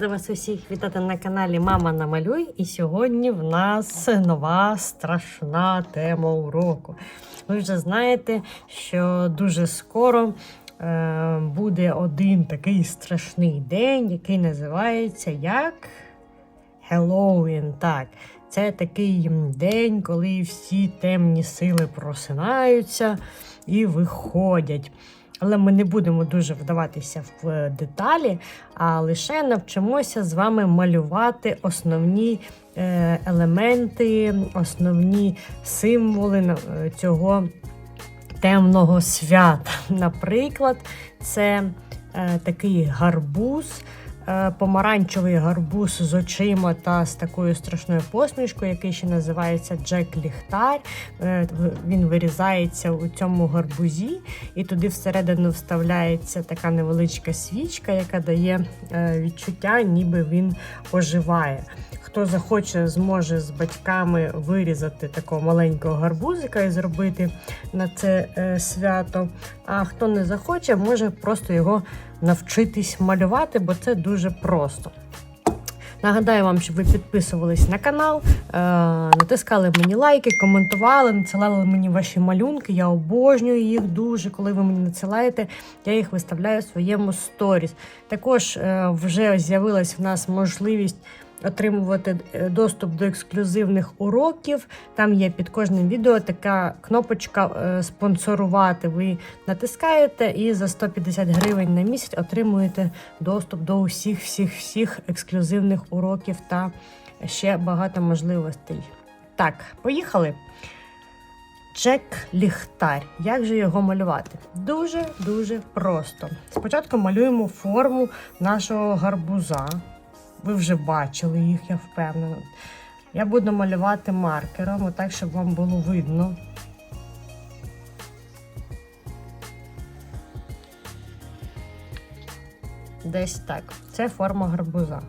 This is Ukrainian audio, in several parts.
Рада вас усіх вітати на каналі Мама Намалюй. І сьогодні в нас нова страшна тема уроку. Ви вже знаєте, що дуже скоро е, буде один такий страшний день, який називається як Хеллоуін. Так, це такий день, коли всі темні сили просинаються і виходять. Але ми не будемо дуже вдаватися в е, деталі, а лише навчимося з вами малювати основні е, елементи, основні символи е, цього темного свята. Наприклад, це такий гарбуз. Е, Помаранчевий гарбуз з очима та з такою страшною посмішкою, який ще називається Джек Ліхтар. Е, Він вирізається у цьому гарбузі, і туди всередину вставляється така невеличка свічка, яка дає е, відчуття, ніби він оживає. Хто захоче, зможе з батьками вирізати такого маленького гарбузика і зробити на це свято. А хто не захоче, може просто його навчитись малювати, бо це дуже просто. Нагадаю вам, щоб ви підписувались на канал, е, натискали мені лайки, коментували, надсилали мені ваші малюнки. Я обожнюю їх дуже. Коли ви мені надсилаєте, я їх виставляю в своєму сторіс. Також е, вже з'явилась в нас можливість отримувати е, доступ до ексклюзивних уроків. Там є під кожним відео така кнопочка е, спонсорувати. Ви натискаєте і за 150 гривень на місяць отримуєте доступ до усіх всіх всіх ексклюзивних уроків та ще багато можливостей. Так, поїхали. Джек Ліхтар. Як же його малювати? Дуже дуже просто. Спочатку малюємо форму нашого гарбуза. Ви вже бачили їх, я впевнена. Я буду малювати маркером, отак, щоб вам було видно. Десь так. Це форма гарбуза.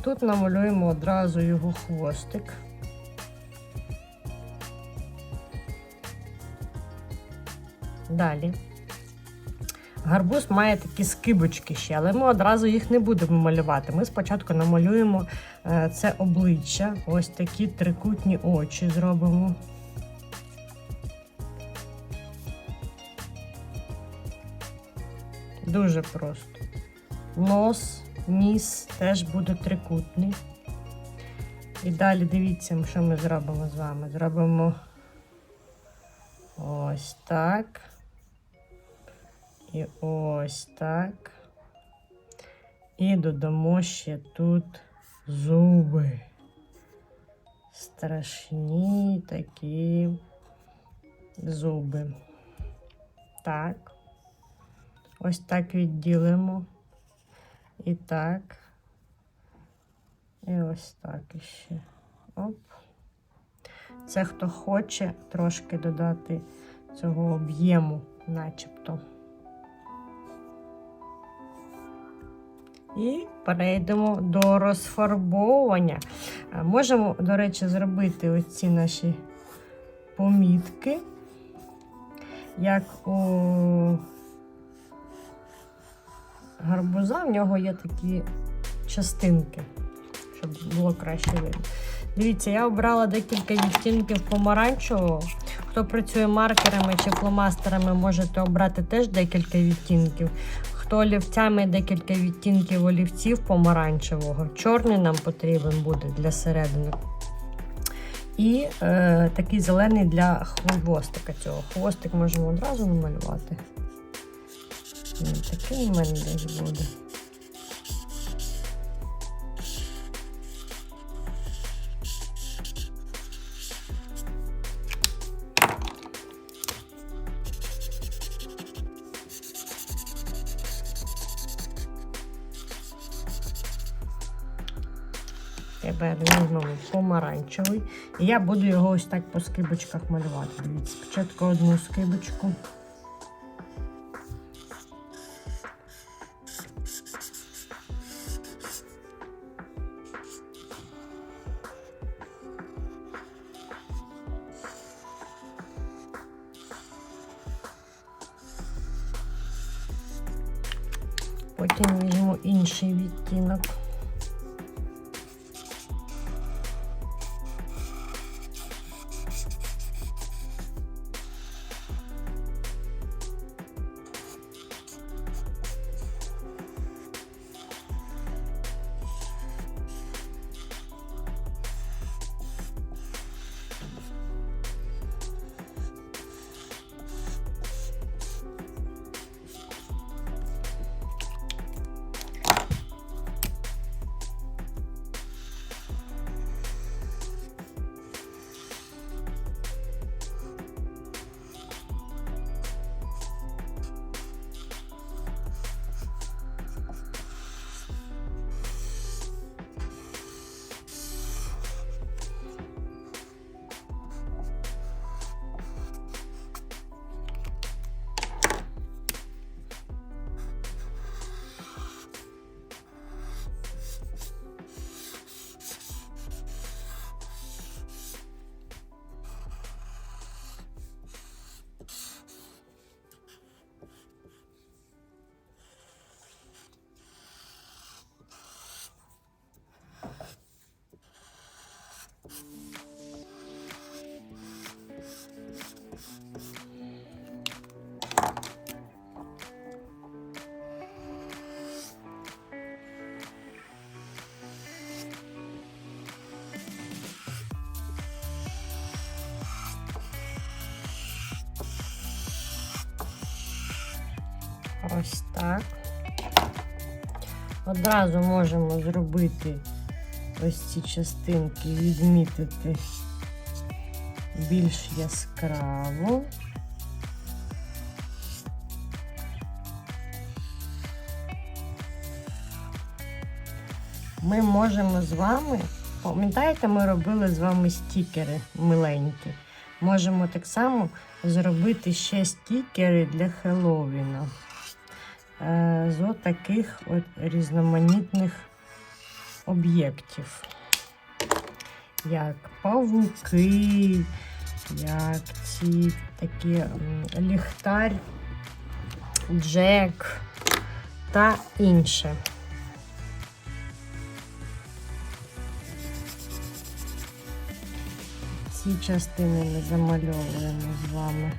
Тут намалюємо одразу його хвостик. Далі. Гарбуз має такі скибочки ще, але ми одразу їх не будемо малювати. Ми спочатку намалюємо е, це обличчя, ось такі трикутні очі зробимо. Дуже просто. Нос, ніс теж буде трикутний. І далі дивіться, що ми зробимо з вами. Зробимо ось так. І ось так. І додамо ще тут зуби. Страшні такі зуби. Так. Ось так відділимо. І так. І ось так іще. Оп. Це хто хоче трошки додати цього об'єму, начебто. І перейдемо до розфарбовування. Е, Можемо, до речі, зробити оці наші помітки, як у гарбуза, в нього є такі частинки, щоб було краще видно. Дивіться, я обрала декілька відтінків помаранчевого. Хто працює маркерами чи фломастерами, можете обрати теж декілька відтінків. Хто олівцями декілька відтінків олівців помаранчевого. Чорний нам потрібен буде для середини. І е, такий зелений для хвостика цього. Хвостик можемо одразу намалювати. Такий у мене десь буде. Тепер візьмемо помаранчевий. І я буду його ось так по скибочках малювати. Дивіться, спочатку одну скибочку. потім візьму інший відтінок. Ось так. Одразу можемо зробити ось ці частинки, відмітити більш яскраво. Ми можемо з вами, пам'ятаєте, ми робили з вами стікери миленькі. Можемо так само зробити ще стікери для Хеллоуіна з таких от різноманітних об'єктів, як павуки, як ці такі ліхтар, джек та інше. Ці частини ми замальовуємо з вами.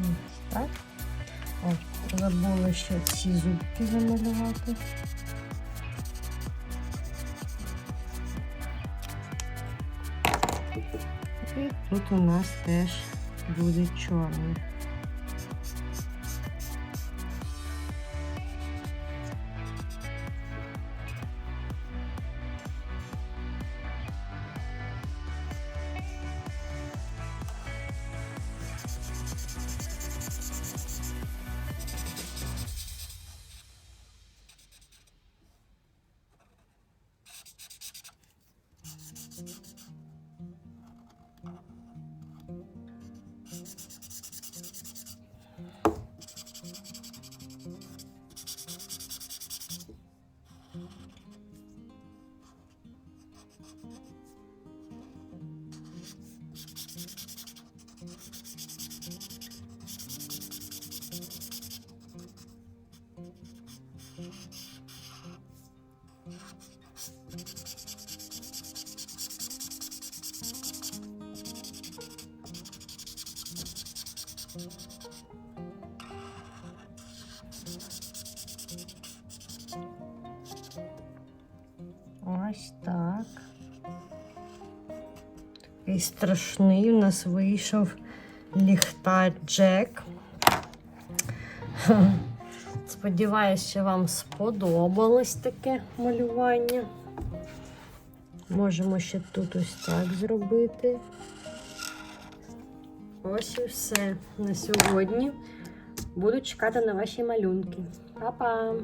Ось Так. От, забула ще ці зубки замалювати. І тут у нас теж буде чорний. Такий страшний у нас вийшов ліхтар Джек. Сподіваюсь, що вам сподобалось таке малювання. Можемо ще тут ось так зробити. Ось і все на сьогодні. Буду чекати на ваші малюнки. Па-па!